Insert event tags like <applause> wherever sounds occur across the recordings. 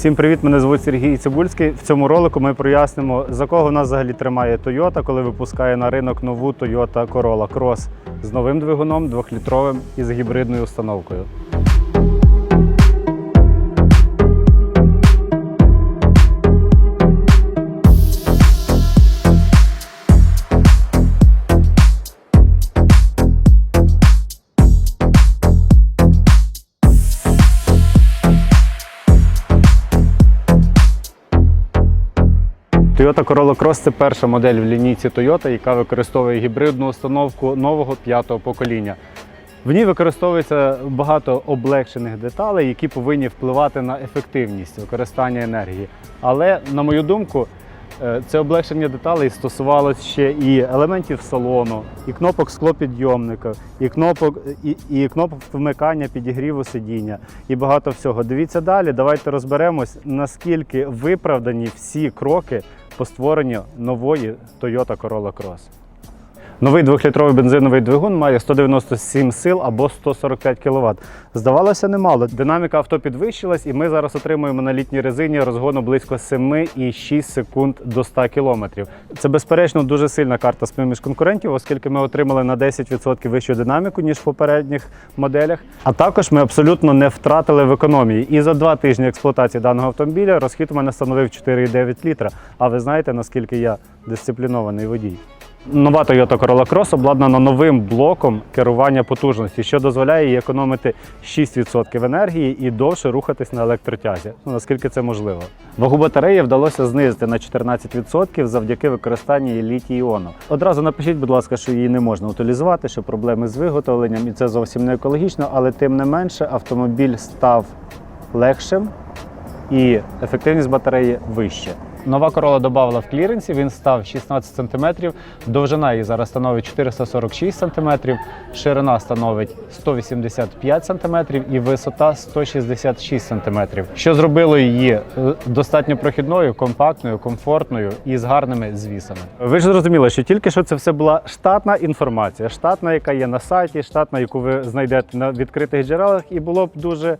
Всім привіт! Мене звуть Сергій Цибульський. В цьому ролику ми прояснимо, за кого нас взагалі тримає Toyota, коли випускає на ринок нову Toyota Corolla Cross з новим двигуном, двохлітровим і з гібридною установкою. Toyota Corolla Cross це перша модель в лінійці Toyota, яка використовує гібридну установку нового п'ятого покоління. В ній використовується багато облегшених деталей, які повинні впливати на ефективність використання енергії. Але, на мою думку, е, це облегшення деталей стосувалося ще і елементів салону, і кнопок склопідйомника, і кнопок, і, і кнопок вмикання підігріву сидіння, і багато всього. Дивіться далі, давайте розберемось, наскільки виправдані всі кроки по створенню нової Toyota Corolla Cross. Новий двохлітровий бензиновий двигун має 197 сил або 145 кВт. Здавалося, немало. Динаміка авто підвищилась, і ми зараз отримуємо на літній резині розгону близько 7,6 секунд до 100 км. Це, безперечно, дуже сильна карта з між конкурентів, оскільки ми отримали на 10% вищу динаміку, ніж в попередніх моделях. А також ми абсолютно не втратили в економії. І за два тижні експлуатації даного автомобіля розхід у мене становив 4,9 літра. А ви знаєте, наскільки я дисциплінований водій. Нова Toyota Corolla Cross обладнана новим блоком керування потужності, що дозволяє їй економити 6% енергії і довше рухатись на електротязі. Ну, наскільки це можливо. Вагу батареї вдалося знизити на 14% завдяки використанню літій іону. Одразу напишіть, будь ласка, що її не можна утилізувати, що проблеми з виготовленням, і це зовсім не екологічно, але тим не менше автомобіль став легшим і ефективність батареї вища. Нова корола додавала в кліренсі, він став 16 см, довжина її зараз становить 446 см, ширина становить 185 см і висота 166 см, що зробило її е, достатньо прохідною, компактною, комфортною і з гарними звісами. Ви ж зрозуміли, що тільки що це все була штатна інформація, штатна, яка є на сайті, штатна, яку ви знайдете на відкритих джерелах, і було б дуже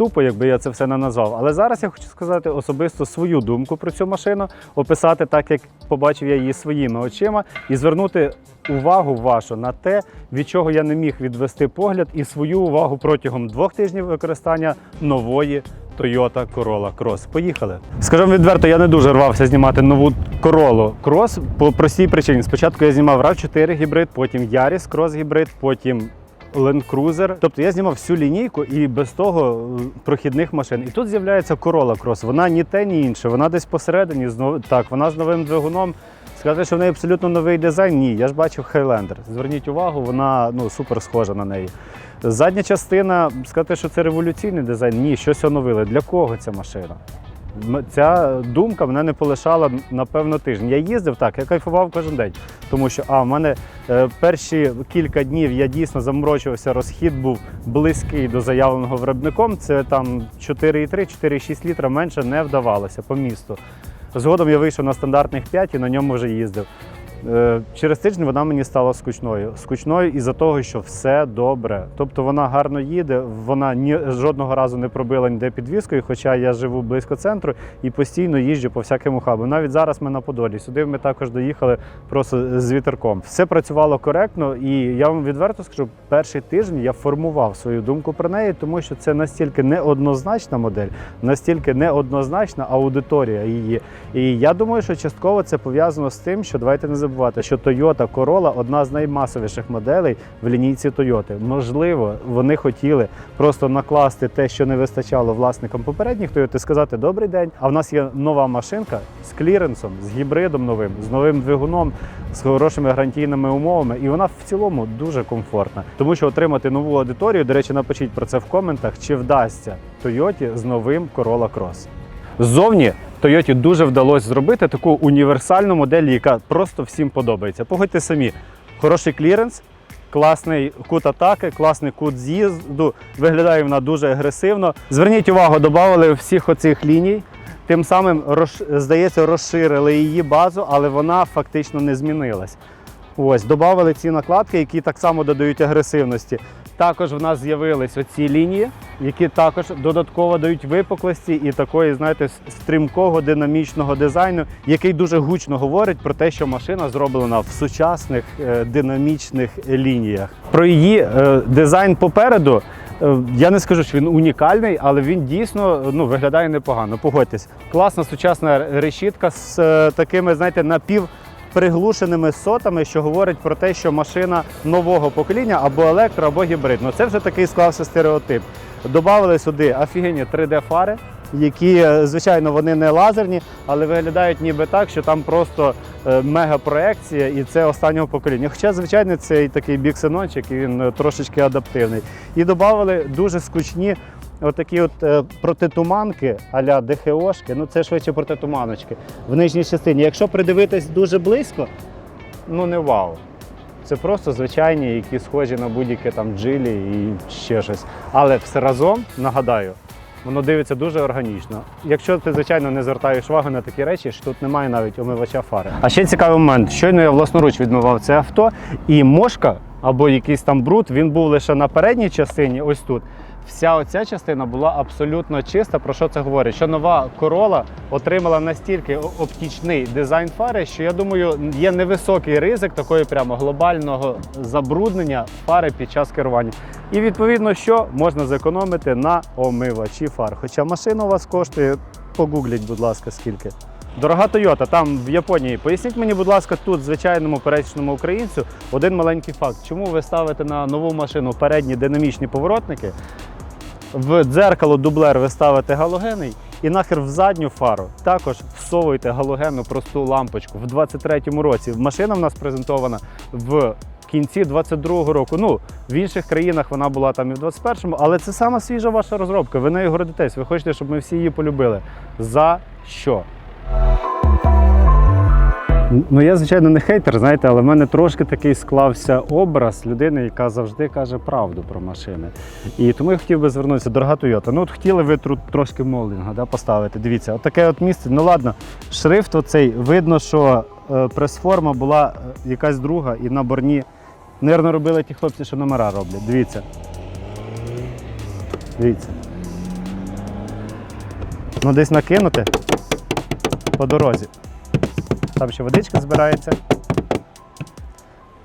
тупо, якби я це все не назвав. Але зараз я хочу сказати особисто свою думку про цю машину, описати так, як побачив я її своїми очима, і звернути увагу вашу на те, від чого я не міг відвести погляд, і свою увагу протягом двох тижнів використання нової. Toyota Corolla Cross. Поїхали. Скажу відверто, я не дуже рвався знімати нову Corolla Cross по простій причині. Спочатку я знімав RAV4 гібрид, потім Yaris Cross гібрид, потім Land Cruiser. Тобто я знімав всю лінійку і без того е, прохідних машин. І тут з'являється Corolla Cross. Вона ні те, ні інше. Вона десь посередині. Так, вона з новим двигуном. Сказати, що в неї абсолютно новий дизайн, ні. Я ж бачив Highlander. Зверніть увагу, вона ну, супер схожа на неї. Задня частина, сказати, що це революційний дизайн, ні, щось оновили. Для кого ця машина? Ця думка мене не полишала напевно тиждень. Я їздив так, я кайфував кожен день. Тому що а, в мене е, перші кілька днів я дійсно заморочувався, розхід був близький до заявленого виробником. Це там 4,3-4,6 літра менше не вдавалося по місту. Згодом я вийшов на стандартних 5 і на ньому вже їздив. Е, Через тиждень вона мені стала скучною. Скучною із-за того, що все добре. Тобто вона гарно їде, вона ні жодного разу не пробила ніде підвіскою, хоча я живу близько центру і постійно їжджу по всякому хабу. Навіть зараз ми на Подолі. Сюди ми також доїхали просто з вітерком. Все працювало коректно, і я вам відверто скажу, перший тиждень я формував свою думку про неї, тому що це настільки неоднозначна модель, настільки неоднозначна аудиторія її. І я думаю, що частково це пов'язано з тим, що давайте не забувати, що Toyota Corolla одна з наймасовіших моделей в лінійці Toyota. Можливо, вони хотіли просто накласти те, що не вистачало власникам попередніх Toyota, сказати добрий день. А в нас є нова машинка з кліренсом, з гібридом новим, з новим двигуном, з хорошими гарантійними умовами, і вона в цілому дуже комфортна. Тому що отримати нову аудиторію, до речі, напишіть про це в коментах, чи вдасться Toyota з новим Corolla Cross. Ззовні Toyota дуже вдалося зробити таку універсальну модель, яка просто всім подобається. Погодьте самі, хороший кліренс, класний кут атаки, класний кут з'їзду. Виглядає вона дуже агресивно. Зверніть увагу, додали всіх оцих ліній. Тим самим здається, розширили її базу, але вона фактично не змінилась. Ось, додали ці накладки, які так само додають агресивності. Також в нас з'явились оці лінії, які також додатково дають випуклості і такої, знаєте, стрімкого динамічного дизайну, який дуже гучно говорить про те, що машина зроблена в сучасних е, динамічних лініях. Про її е, дизайн попереду. е, Я не скажу, що він унікальний, але він дійсно ну, виглядає непогано. Погодьтесь, класна сучасна решітка з такими, знаєте, напів приглушеними сотами, що говорить про те, що машина нового покоління або електро, або гібрид. Ну це вже такий склався стереотип. Добавили сюди офігенні 3D-фари, які, е, звичайно, вони не лазерні, але виглядають ніби так, що там просто е, мегапроекція, і це останнього покоління. Хоча, звичайно, цей такий біксенончик, і він е, трошечки адаптивний. І додали дуже скучні отакі от е, протитуманки а-ля ДХОшки, ну це швидше протитуманочки в нижній частині. Якщо придивитись дуже близько, ну не вау. Це просто звичайні, які схожі на будь-які там джилі і ще щось. Але все разом, нагадаю, воно дивиться дуже органічно. Якщо ти, звичайно, не звертаєш увагу на такі речі, що тут немає навіть омивача фари. А ще цікавий момент. Щойно я власноруч відмивав це авто, і мошка або якийсь там бруд, він був лише на передній частині, ось тут. Вся оця частина була абсолютно чиста. Про що це говорить? Що нова корола отримала настільки оптічний дизайн фари, що я думаю, є невисокий ризик такої прямо глобального забруднення фари під час керування. І відповідно, що можна зекономити на омивачі фар. Хоча машина у вас коштує, погугліть, будь ласка, скільки. Дорога Тойота, там в Японії. Поясніть мені, будь ласка, тут звичайному пересічному українцю один маленький факт. Чому ви ставите на нову машину передні динамічні поворотники? В дзеркало дублер ви ставите галогенний і нахер в задню фару також всовуєте галогенну просту лампочку. В 23-му році машина в нас презентована в кінці 22-го року. Ну, в інших країнах вона була там і в 21-му, але це сама свіжа ваша розробка. Ви нею гордитесь. Ви хочете, щоб ми всі її полюбили. За що? Ну, я, звичайно, не хейтер, знаєте, але в мене трошки такий склався образ людини, яка завжди каже правду про машини. І тому я хотів би звернутися, дорога Тойота. Ну, от хотіли ви тут трошки молдинга да, поставити. Дивіться, от таке от місце. Ну ладно, шрифт оцей, видно, що е, прес-форма була е, якась друга і на борні. Нервно робили ті хлопці, що номера роблять. Дивіться. Дивіться. Ну, десь накинути по дорозі. Там ще водичка збирається.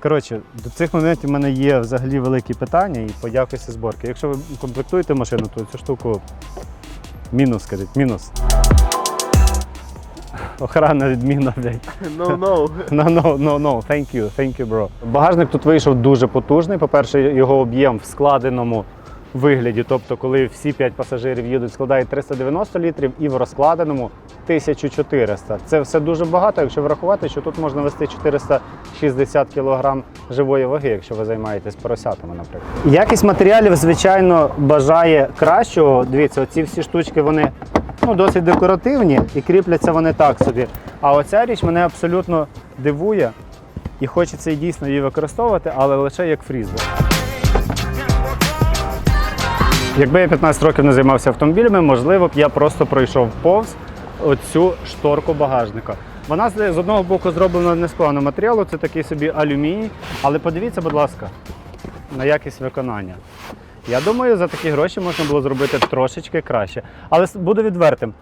Коротше, до цих моментів в мене є взагалі великі питання і по якості зборки. Якщо ви комплектуєте машину, то цю штуку мінус, скажіть, мінус. Охрана відміна, блядь. <laughs> No, no. <laughs> No, no, no, no, thank you, thank you, bro. Багажник тут вийшов дуже потужний. По-перше, його об'єм в складеному вигляді, тобто, коли всі 5 пасажирів їдуть, складає 390 літрів, і в розкладеному 1400. Це все дуже багато, якщо врахувати, що тут можна вести 460 кг живої ваги, якщо ви займаєтесь поросятами, наприклад. Якість матеріалів, звичайно, бажає кращого. Дивіться, оці всі штучки вони ну, досить декоративні і кріпляться вони так собі. А оця річ мене абсолютно дивує і хочеться дійсно її використовувати, але лише як фрізер. Якби я 15 років не займався автомобілями, можливо б я просто пройшов повз оцю шторку багажника. Вона з одного боку зроблена не з поганого матеріалу, це такий собі алюміній. Але подивіться, будь ласка, на якість виконання. Я думаю, за такі гроші можна було зробити трошечки краще. Але буду відвертим.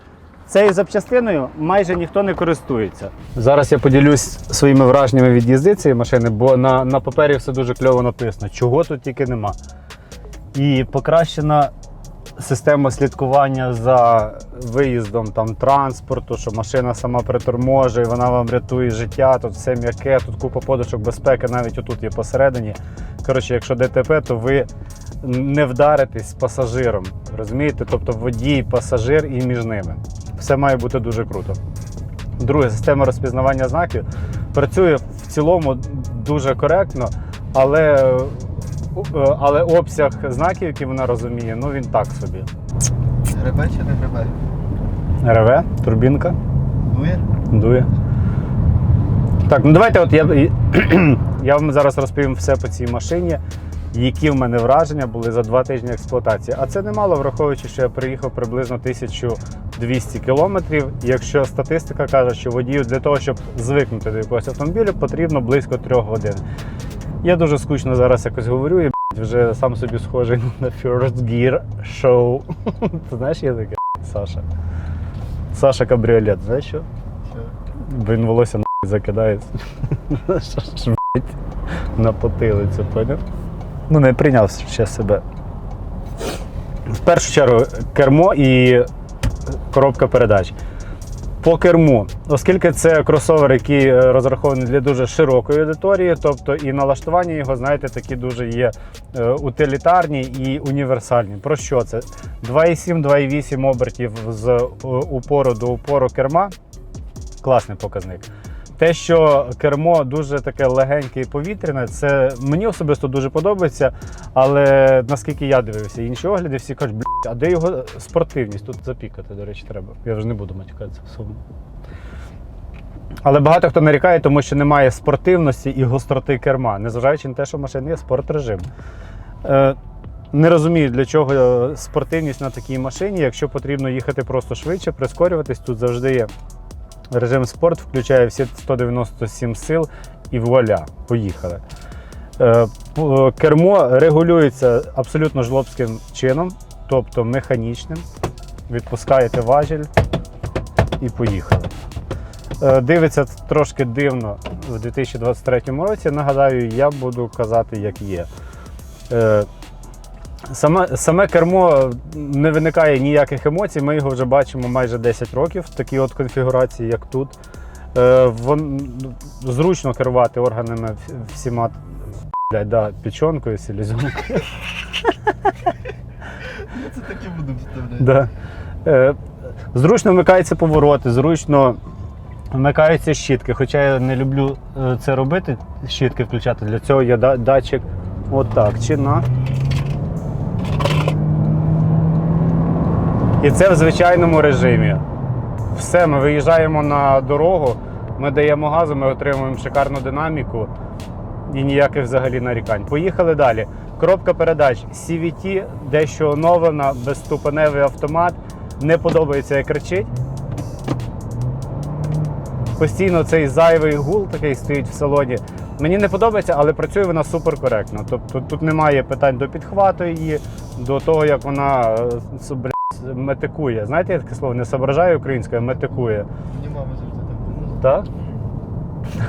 Цією запчастиною майже ніхто не користується. Зараз я поділюсь своїми враженнями від їзди цієї машини, бо на, на папері все дуже кльово написано, чого тут тільки нема. І покращена система слідкування за виїздом там, транспорту, що машина сама приторможує, вона вам рятує життя, тут все м'яке, тут купа подушок безпеки, навіть отут є посередині. Коротше, якщо ДТП, то ви не вдаритесь з пасажиром. Розумієте? Тобто водій, пасажир і між ними. Все має бути дуже круто. Друге, система розпізнавання знаків працює в цілому дуже коректно, але, але обсяг знаків, які вона розуміє, ну він так собі. Гребе чи не гребе? РВ, турбінка, Дує? дує. Так, ну давайте от я, <clears throat> я вам зараз розповім все по цій машині, які в мене враження були за два тижні експлуатації. А це немало, враховуючи, що я приїхав приблизно 1200 кілометрів. Якщо статистика каже, що водію для того, щоб звикнути до якогось автомобіля, потрібно близько трьох годин. Я дуже скучно зараз якось говорю і вже сам собі схожий <laughs> на First Gear Show. <laughs> Ти знаєш, є таке Саша? Саша Кабріолет, знаєш що? Він волосся на <laughs> закидає. Що ж, блядь, на потилицю, поняв? Ну, не прийняв ще себе. В першу чергу кермо і коробка передач. По керму, оскільки це кросовер, який е, розрахований для дуже широкої аудиторії, тобто і налаштування його, знаєте, такі дуже є е, утилітарні і універсальні. Про що це? 2,7, 2,8 обертів з е, упору до упору керма класний показник. Те, що кермо дуже таке легеньке і повітряне, це мені особисто дуже подобається. Але наскільки я дивився, інші огляди всі кажуть, блядь, а де його спортивність? Тут запікати, до речі, треба. Я вже не буду матюкатися особо. Але багато хто нарікає, тому що немає спортивності і гостроти керма, незважаючи на те, що в машині є спортрежим. Е, не розумію, для чого е, спортивність на такій машині, якщо потрібно їхати просто швидше, прискорюватись, тут завжди є режим спорт, включає всі 197 сил і вуаля, поїхали. Е, Кермо регулюється абсолютно жлобським чином, тобто механічним. Відпускаєте важіль і поїхали. Е, Дивиться трошки дивно в 2023 році. Нагадаю, я буду казати, як є. Саме, саме кермо не виникає ніяких емоцій. Ми його вже бачимо майже 10 років в такій от конфігурації, як тут. Е, вон, зручно керувати органами всіма блядь, да, печонкою, селезенкою. Це таке буду вставляти. Да. Е, зручно вмикаються повороти, зручно вмикаються щітки. Хоча я не люблю е, це робити, щітки включати. Для цього є датчик отак, чи на. І це в звичайному режимі. Все, ми виїжджаємо на дорогу, ми даємо газу, ми отримуємо шикарну динаміку і ніяких взагалі нарікань. Поїхали далі. Коробка передач CVT, дещо оновлена, безступеневий автомат. Не подобається, як кричить. Постійно цей зайвий гул такий стоїть в салоні. Мені не подобається, але працює вона супер коректно. Тобто тут немає питань до підхвату її, до того, як вона е, метикує. Знаєте, я таке слово не соображаю українською, а метикує. Мені мама завжди так. Так?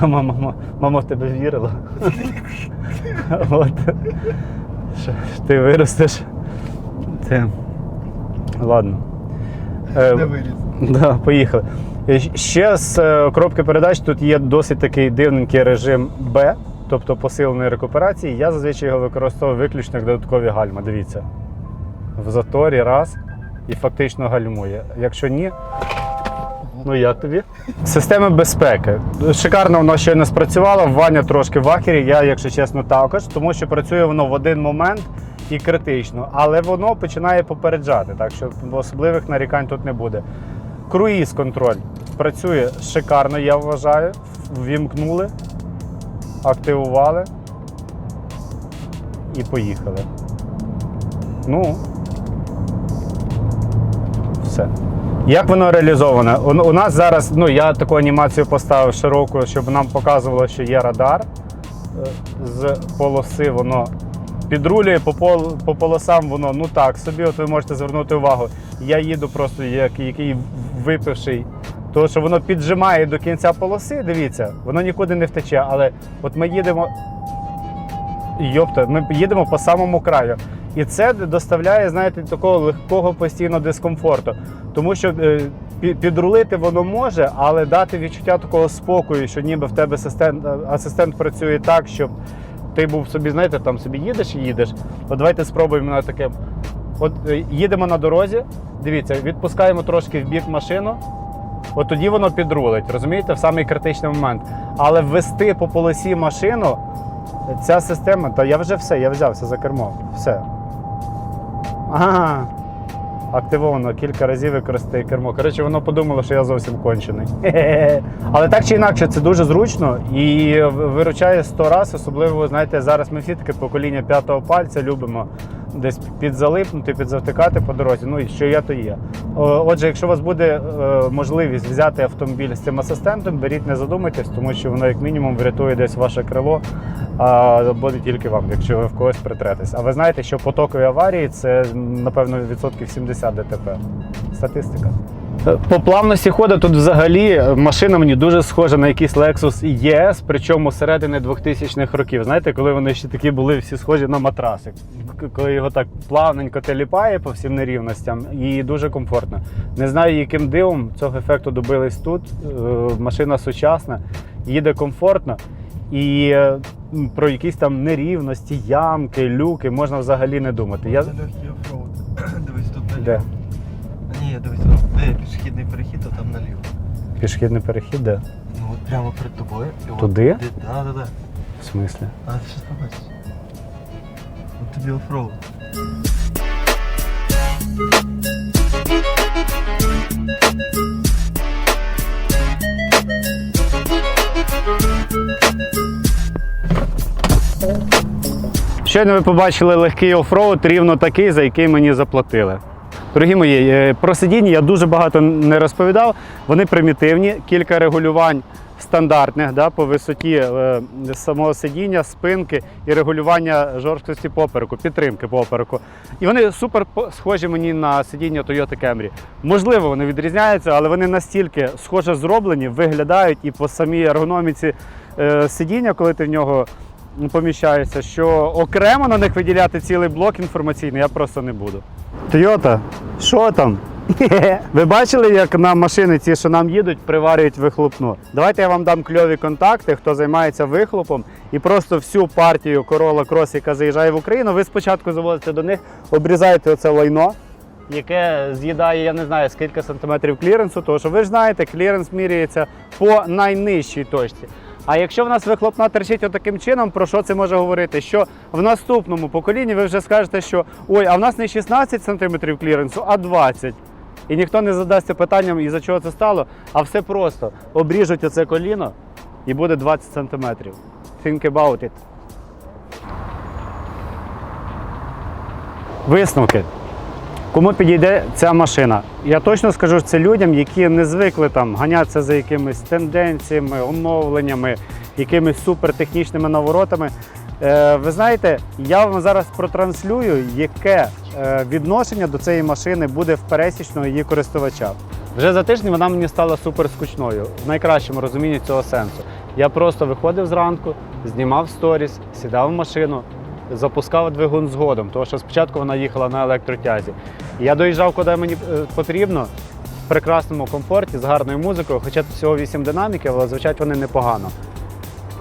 <laughs> Мама, мама, мама в тебе вірила. <laughs> От. Що Ти виростеш. Ти... Ладно. Е, Не виріс. Да, поїхали. Е, Ще з е, коробки передач тут є досить такий дивненький режим Б, тобто посиленої рекуперації. Я зазвичай його використовую виключно як додаткові гальма. Дивіться. В заторі раз і фактично гальмує. Якщо ні, ну як тобі? Система безпеки. Шикарно воно ще не спрацювало. Ваня трошки в ахері, я, якщо чесно, також, тому що працює воно в один момент і критично, але воно починає попереджати, так що особливих нарікань тут не буде. Круїз контроль працює шикарно, я вважаю. Ввімкнули, активували і поїхали. Ну, все. Як воно реалізоване? У, у нас зараз, ну я таку анімацію поставив широку, щоб нам показувало, що є радар. Е, З полоси воно підрулює по, пол, по полосам, воно ну так собі, от ви можете звернути увагу. Я їду просто як який випивший. Тому що воно піджимає до кінця полоси, дивіться, воно нікуди не втече. Але от ми їдемо. Йопта, ми їдемо по самому краю. І це доставляє, знаєте, такого легкого постійно дискомфорту. Тому що е, підрулити воно може, але дати відчуття такого спокою, що ніби в тебе асистент, асистент працює так, щоб ти був собі, знаєте, там собі їдеш і їдеш. От давайте спробуємо на таке. От е, їдемо на дорозі, дивіться, відпускаємо трошки в бік машину. От тоді воно підрулить, розумієте, в самий критичний момент. Але ввести по полосі машину, ця система, та я вже все, я взявся за кермо. Все. Ага. Активовано кілька разів використає кермо. Коротше, воно подумало, що я зовсім кончений. <laughs> Але так чи інакше, це дуже зручно і виручає сто раз, особливо, знаєте, зараз ми всі таке покоління п'ятого пальця любимо десь підзалипнути, підзавтикати по дорозі. Ну і що я, то є. Отже, якщо у вас буде е, можливість взяти автомобіль з цим асистентом, беріть, не задумайтесь, тому що воно як мінімум врятує десь ваше крило, а буде тільки вам, якщо ви в когось притретесь. А ви знаєте, що потокові аварії це напевно відсотків 70 ДТП. Статистика. По плавності ходу тут взагалі машина мені дуже схожа на якийсь Lexus ES, причому середини 2000-х років. Знаєте, коли вони ще такі були всі схожі на матрасик. Коли його так плавненько теліпає по всім нерівностям і дуже комфортно. Не знаю, яким дивом цього ефекту добились тут. Е, Машина сучасна, їде комфортно. І е, про якісь там нерівності, ямки, люки можна взагалі не думати. Я... Це легкий оффроуд. <clears throat> Дивись, тут. Де? Ні, дивись, от де пішохідний перехід, то там наліво. Пішохідний перехід, де? Ну от прямо перед тобою. І от Туди? де- Да, да, да. В смислі? А ти що побачиш? От тобі оффроуд. Щойно ви побачили легкий офроуд, рівно такий, за який мені заплатили. Дорогі мої, е, про сидіння я дуже багато не розповідав. Вони примітивні, кілька регулювань стандартних да, по висоті е, самого сидіння, спинки і регулювання жорсткості попереку, підтримки попереку. І вони супер схожі мені на сидіння Toyota Camry. Можливо, вони відрізняються, але вони настільки схоже зроблені, виглядають і по самій ергономіці е, сидіння, коли ти в нього поміщається, що окремо на них виділяти цілий блок інформаційний я просто не буду. Тойота, що там? <laughs> Ви бачили, як на машини ці, що нам їдуть, приварюють вихлопну? Давайте я вам дам кльові контакти, хто займається вихлопом, і просто всю партію Corolla Cross, яка заїжджає в Україну, ви спочатку завозите до них, обрізаєте оце лайно, яке з'їдає, я не знаю, скільки сантиметрів кліренсу, тому що ви ж знаєте, кліренс міряється по найнижчій точці. А якщо в нас вихлопна терчить отаким чином, про що це може говорити? Що в наступному поколінні ви вже скажете, що ой, а в нас не 16 см кліренсу, а 20. І ніхто не задасться питанням, із-за чого це стало, а все просто. Обріжуть оце коліно і буде 20 см. Think about it. Висновки. Кому підійде ця машина? Я точно скажу, це людям, які не звикли там ганятися за якимись тенденціями, оновленнями, якимись супертехнічними наворотами. Е, ви знаєте, я вам зараз протранслюю, яке е, відношення до цієї машини буде в пересічного її користувача. Вже за тиждень вона мені стала супер скучною, в найкращому розумінні цього сенсу. Я просто виходив зранку, знімав сторіс, сідав в машину, запускав двигун згодом, тому що спочатку вона їхала на електротязі. Я доїжджав, куди мені е, потрібно, в прекрасному комфорті, з гарною музикою, хоча тут всього 8 динаміків, але звучать вони непогано.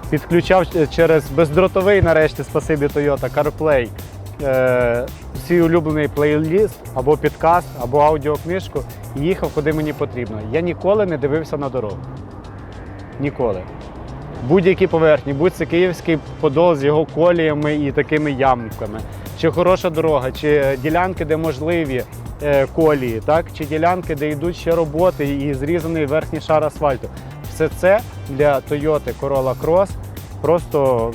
Підключав е, через бездротовий, нарешті, спасибі Toyota CarPlay, е, свій улюблений плейліст або підкаст, або аудіокнижку і їхав куди мені потрібно. Я ніколи не дивився на дорогу. Ніколи. Будь-які поверхні, будь це київський подол з його коліями і такими ямками, чи хороша дорога, чи ділянки, де можливі е, колії, так? чи ділянки, де йдуть ще роботи і зрізаний верхній шар асфальту. Все це для Toyota Corolla Cross просто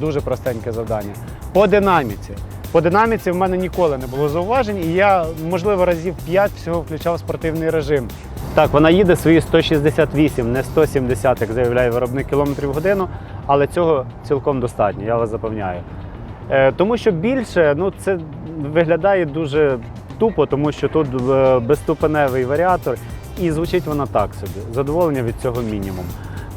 дуже простеньке завдання. По динаміці. По динаміці в мене ніколи не було зауважень, і я, можливо, разів 5 всього включав спортивний режим. Так, вона їде свої 168, не 170, як заявляє виробник кілометрів в годину, але цього цілком достатньо, я вас запевняю. Е, тому що більше ну, це виглядає дуже тупо, тому що тут е, безступеневий варіатор, і звучить вона так собі. Задоволення від цього мінімум.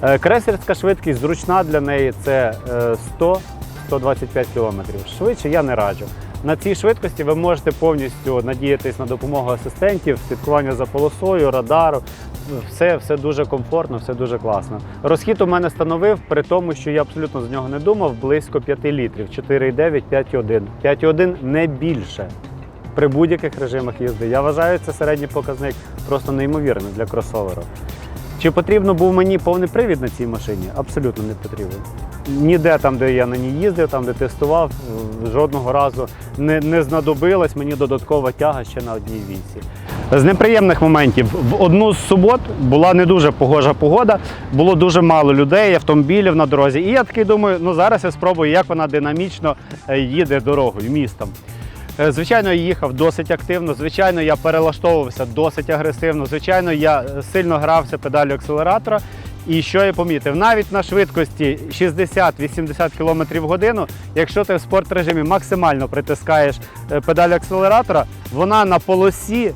Е, крейсерська швидкість зручна для неї це е, 100-125 км. Швидше я не раджу. На цій швидкості ви можете повністю надіятись на допомогу асистентів, слідкування за полосою, радару. Все, все дуже комфортно, все дуже класно. Розхід у мене становив при тому, що я абсолютно з нього не думав, близько 5 літрів, 4,9, 5,1. 5,1 не більше при будь-яких режимах їзди. Я вважаю, це середній показник просто неймовірний для кросоверу. Чи потрібно був мені повний привід на цій машині? Абсолютно не потрібен. Ніде там, де я на ній їздив, там, де тестував, жодного разу не, не знадобилась мені додаткова тяга ще на одній вісі. З неприємних моментів в одну з субот була не дуже погожа погода, було дуже мало людей, автомобілів на дорозі. І я такий думаю, ну зараз я спробую, як вона динамічно е, їде дорогою, містом. Е, Звичайно, я їхав досить активно. Звичайно, я перелаштовувався досить агресивно. Звичайно, я е, сильно грався педалю акселератора. І що я помітив, навіть на швидкості 60-80 км в годину, якщо ти в спорт режимі максимально притискаєш е, педаль акселератора, вона на полосі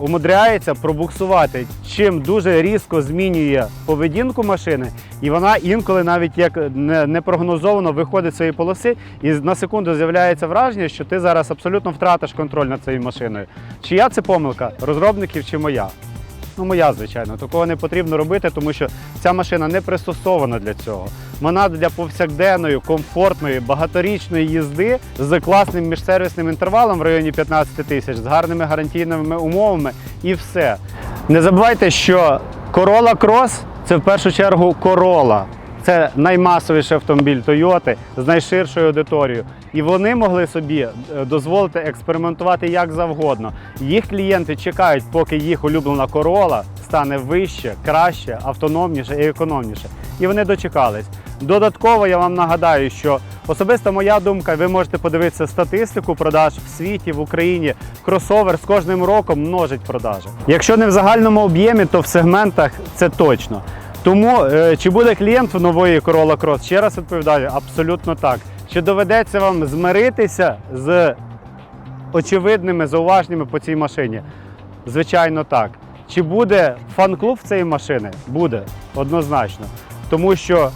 умудряється пробуксувати, чим дуже різко змінює поведінку машини, і вона інколи навіть як не, непрогнозовано виходить з цієї полоси, і на секунду з'являється враження, що ти зараз абсолютно втратиш контроль над цією машиною. Чия це помилка? Розробників чи моя? Ну, моя, звичайно, такого не потрібно робити, тому що ця машина не пристосована для цього. Вона для повсякденної, комфортної, багаторічної їзди з класним міжсервісним інтервалом в районі 15 тисяч, з гарними гарантійними умовами і все. Не забувайте, що Corolla Cross – це в першу чергу Corolla. Це наймасовіший автомобіль Toyota з найширшою аудиторією. І вони могли собі е, дозволити експериментувати як завгодно. Їх клієнти чекають, поки їх улюблена Corolla стане вище, краще, автономніше і економніше. І вони дочекались. Додатково я вам нагадаю, що особисто моя думка, ви можете подивитися статистику продаж в світі, в Україні. Кросовер з кожним роком множить продажі. Якщо не в загальному об'ємі, то в сегментах це точно. Тому е, чи буде клієнт в нової Corolla Cross? Ще раз відповідаю, абсолютно так. Чи доведеться вам змиритися з очевидними зауваженнями по цій машині? Звичайно, так. Чи буде фан-клуб цієї машини? Буде однозначно. Тому що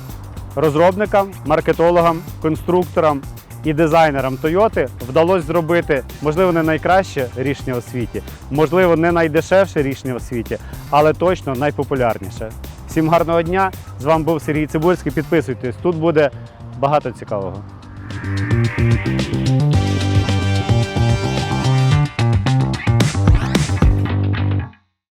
розробникам, маркетологам, конструкторам і дизайнерам Toyota вдалося зробити, можливо, не найкраще рішення у світі, можливо, не найдешевше рішення у світі, але точно найпопулярніше. Всім гарного дня! З вами був Сергій Цибульський. Підписуйтесь, тут буде багато цікавого.